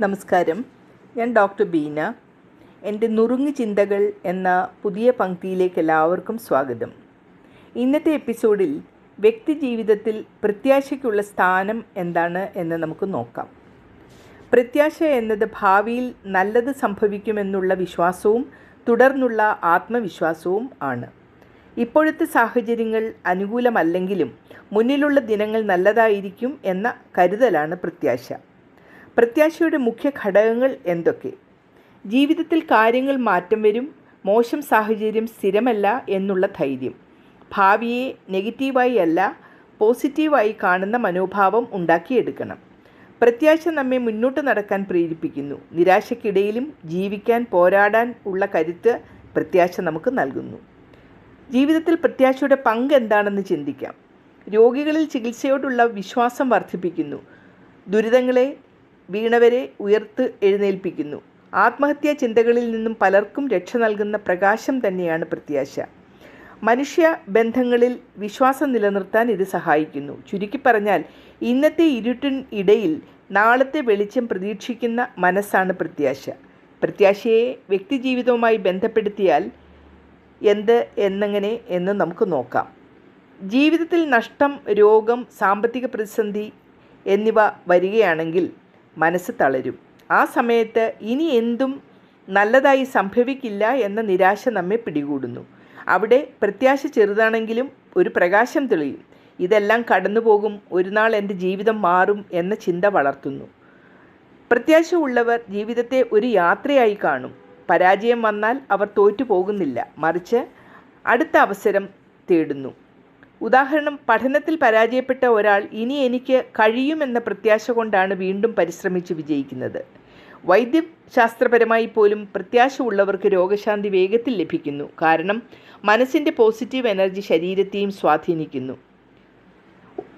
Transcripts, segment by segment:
നമസ്കാരം. ഞാൻ ഡോക്ടർ ബീന. എന്റെ നുറുങ്ങു ചിന്തകൾ എന്ന പുതിയ പങ്ക്തിയിലേക്ക് എല്ലാവർക്കും സ്വാഗതം. ഇന്നത്തെ എപ്പിസോഡിൽ വ്യക്തി ജീവിതത്തിൽ പ്രത്യാശയ്ക്കുള്ള സ്ഥാനം എന്താണ് എന്ന് നമുക്ക് നോക്കാം. പ്രത്യാശ എന്നത് ഭാവിയിൽ നല്ലത് സംഭവിക്കുമെന്നുള്ള വിശ്വാസവും തുടർന്നുള്ള ആത്മവിശ്വാസവും ആണ്. ഇപ്പോഴത്തെ സാഹചര്യങ്ങൾ അനുകൂലമല്ലെങ്കിലും മുന്നിലുള്ള ദിനങ്ങൾ നല്ലതായിരിക്കും എന്ന കരുതലാണ് പ്രത്യാശ. പ്രത്യാശയുടെ മുഖ്യ ഘടകങ്ങൾ എന്തൊക്കെ? ജീവിതത്തിൽ കാര്യങ്ങൾ മാറ്റം വരും മോശം സാഹചര്യം സ്ഥിരമല്ല എന്നുള്ള ധൈര്യം. ഭാവിയെ നെഗറ്റീവായി അല്ല പോസിറ്റീവായി കാണുന്ന മനോഭാവം ഉണ്ടാക്കിയെടുക്കണം. പ്രത്യാശ നമ്മെ മുന്നോട്ട് നടക്കാൻ പ്രേരിപ്പിക്കുന്നു. നിരാശയ്ക്കിടയിലും ജീവിക്കാൻ പോരാടാൻ ഉള്ള കരുത്ത് പ്രത്യാശ നമുക്ക് നൽകുന്നു. ജീവിതത്തിൽ പ്രത്യാശയുടെ പങ്ക് എന്താണെന്ന് ചിന്തിക്കാം. രോഗികളിൽ ചികിത്സയോടുള്ള വിശ്വാസം വർദ്ധിപ്പിക്കുന്നു. ദുരിതങ്ങളെ വീണവരെ ഉയർത്ത് എഴുന്നേൽപ്പിക്കുന്നു. ആത്മഹത്യാ ചിന്തകളിൽ നിന്നും പലർക്കും രക്ഷ നൽകുന്ന പ്രകാശം തന്നെയാണ് പ്രത്യാശ. മനുഷ്യ ബന്ധങ്ങളിൽ വിശ്വാസം നിലനിർത്താൻ ഇത് സഹായിക്കുന്നു. ചുരുക്കി പറഞ്ഞാൽ ഇന്നത്തെ ഇരുട്ടിൻ ഇടയിൽ നാളത്തെ വെളിച്ചം പ്രതീക്ഷിക്കുന്ന മനസ്സാണ് പ്രത്യാശ. പ്രത്യാശയെ വ്യക്തിജീവിതവുമായി ബന്ധപ്പെടുത്തിയാൽ എന്ത് എന്നെങ്ങനെ എന്ന് നമുക്ക് നോക്കാം. ജീവിതത്തിൽ നഷ്ടം രോഗം സാമ്പത്തിക പ്രതിസന്ധി എന്നിവ വരികയാണെങ്കിൽ മനസ്സ് തളരും. ആ സമയത്ത് ഇനി എന്തും നല്ലതായി സംഭവിക്കില്ല എന്ന നിരാശ നമ്മെ പിടികൂടുന്നു. അവിടെ പ്രത്യാശ ചെറുതാണെങ്കിലും ഒരു പ്രകാശം തെളിയും. ഇതെല്ലാം കടന്നു പോകും ഒരു നാൾ എന്റെ ജീവിതം മാറും എന്ന ചിന്ത വളർത്തുന്നു. പ്രത്യാശ ഉള്ളവർ ജീവിതത്തെ ഒരു യാത്രയായി കാണും. പരാജയം വന്നാൽ അവർ തോറ്റു പോകുന്നില്ല മറിച്ച് അടുത്ത അവസരം തേടുന്നു. ഉദാഹരണം പഠനത്തിൽ പരാജയപ്പെട്ട ഒരാൾ ഇനി എനിക്ക് കഴിയുമെന്ന പ്രത്യാശ കൊണ്ടാണ് വീണ്ടും പരിശ്രമിച്ച് വിജയിക്കുന്നത്. വൈദ്യശാസ്ത്രപരമായി പോലും പ്രത്യാശ ഉള്ളവർക്ക് രോഗശാന്തി വേഗത്തിൽ ലഭിക്കുന്നു. കാരണം മനസ്സിന്റെ പോസിറ്റീവ് എനർജി ശരീരത്തെയും സ്വാധീനിക്കുന്നു.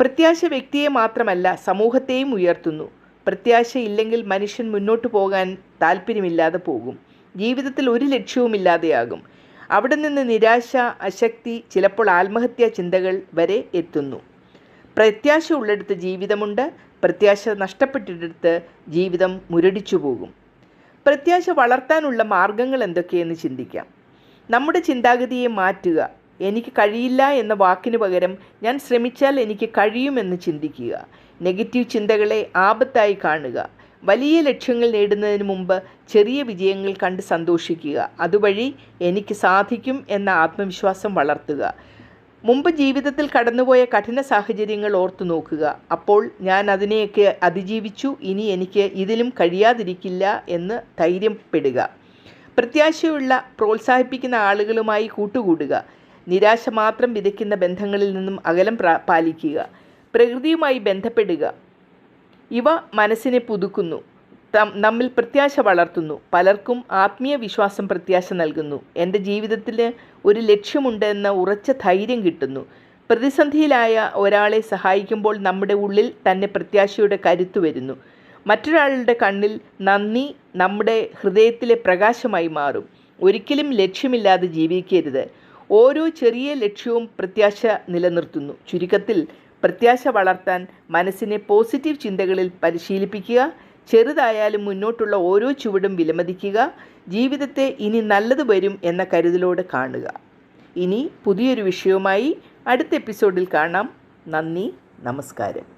പ്രത്യാശ വ്യക്തിയെ മാത്രമല്ല സമൂഹത്തെയും ഉയർത്തുന്നു. പ്രത്യാശ ഇല്ലെങ്കിൽ മനുഷ്യൻ മുന്നോട്ട് പോകാൻ താല്പര്യമില്ലാതെ പോകും. ജീവിതത്തിൽ ഒരു ലക്ഷ്യവുമില്ലാതെയാകും. അവിടെ നിന്ന് നിരാശ അശക്തി ചിലപ്പോൾ ആത്മഹത്യാ ചിന്തകൾ വരെ എത്തുന്നു. പ്രത്യാശ ഉള്ളിടത്ത് ജീവിതമുണ്ട് പ്രത്യാശ നഷ്ടപ്പെട്ടിടത്ത് ജീവിതം മുരടിച്ചു പോകും. പ്രത്യാശ വളർത്താനുള്ള മാർഗങ്ങൾ എന്തൊക്കെയെന്ന് ചിന്തിക്കാം. നമ്മുടെ ചിന്താഗതിയെ മാറ്റുക. എനിക്ക് കഴിയില്ല എന്ന വാക്കിന് പകരം ഞാൻ ശ്രമിച്ചാൽ എനിക്ക് കഴിയുമെന്ന് ചിന്തിക്കുക. നെഗറ്റീവ് ചിന്തകളെ ആപത്തായി കാണുക. വലിയ ലക്ഷ്യങ്ങൾ നേടുന്നതിന് മുമ്പ് ചെറിയ വിജയങ്ങൾ കണ്ട് സന്തോഷിക്കുക. അതുവഴി എനിക്ക് സാധിക്കും എന്ന ആത്മവിശ്വാസം വളർത്തുക. മുമ്പ് ജീവിതത്തിൽ കടന്നുപോയ കഠിന സാഹചര്യങ്ങൾ ഓർത്തു നോക്കുക. അപ്പോൾ ഞാൻ അതിനെയൊക്കെ അതിജീവിച്ചു. ഇനി എനിക്ക് ഇതിലും കഴിയാതിരിക്കില്ല എന്ന് ധൈര്യപ്പെടുക. പ്രത്യാശയുള്ള പ്രോത്സാഹിപ്പിക്കുന്ന ആളുകളുമായി കൂട്ടുകൂടുക. നിരാശ മാത്രം വിതയ്ക്കുന്ന ബന്ധങ്ങളിൽ നിന്നും അകലം പാലിക്കുക. പ്രകൃതിയുമായി ബന്ധപ്പെടുക. ഇവ മനസ്സിനെ പുതുക്കുന്നു നമ്മിൽ പ്രത്യാശ വളർത്തുന്നു പലർക്കും ആത്മീയ വിശ്വാസം പ്രത്യാശ നൽകുന്നു. എന്റെ ജീവിതത്തിൽ ഒരു ലക്ഷ്യമുണ്ട് എന്ന ഉറച്ച ധൈര്യം കിട്ടുന്നു. പ്രതിസന്ധിയിലായ ഒരാളെ സഹായിക്കുമ്പോൾ നമ്മുടെ ഉള്ളിൽ തന്നെ പ്രത്യാശയുടെ കരുത്തു വരുന്നു. മറ്റൊരാളുടെ കണ്ണിൽ നന്ദി നമ്മുടെ ഹൃദയത്തിലെ പ്രകാശമായി മാറും. ഒരിക്കലും ലക്ഷ്യമില്ലാതെ ജീവിക്കരുത്. ഓരോ ചെറിയ ലക്ഷ്യവും പ്രത്യാശ നിലനിർത്തുന്നു. ചുരുക്കത്തിൽ പ്രത്യാശ വളർത്താൻ മനസ്സിനെ പോസിറ്റീവ് ചിന്തകളിൽ പരിശീലിപ്പിക്കുക ചെറുതായാലും മുന്നോട്ടുള്ള ഓരോ ചുവടും വിലമതിക്കുക ജീവിതത്തെ ഇനി നല്ലത് വരും എന്ന കരുതലോട് കാണുക. ഇനി പുതിയൊരു വിഷയവുമായി അടുത്ത എപ്പിസോഡിൽ കാണാം. നന്ദി നമസ്കാരം.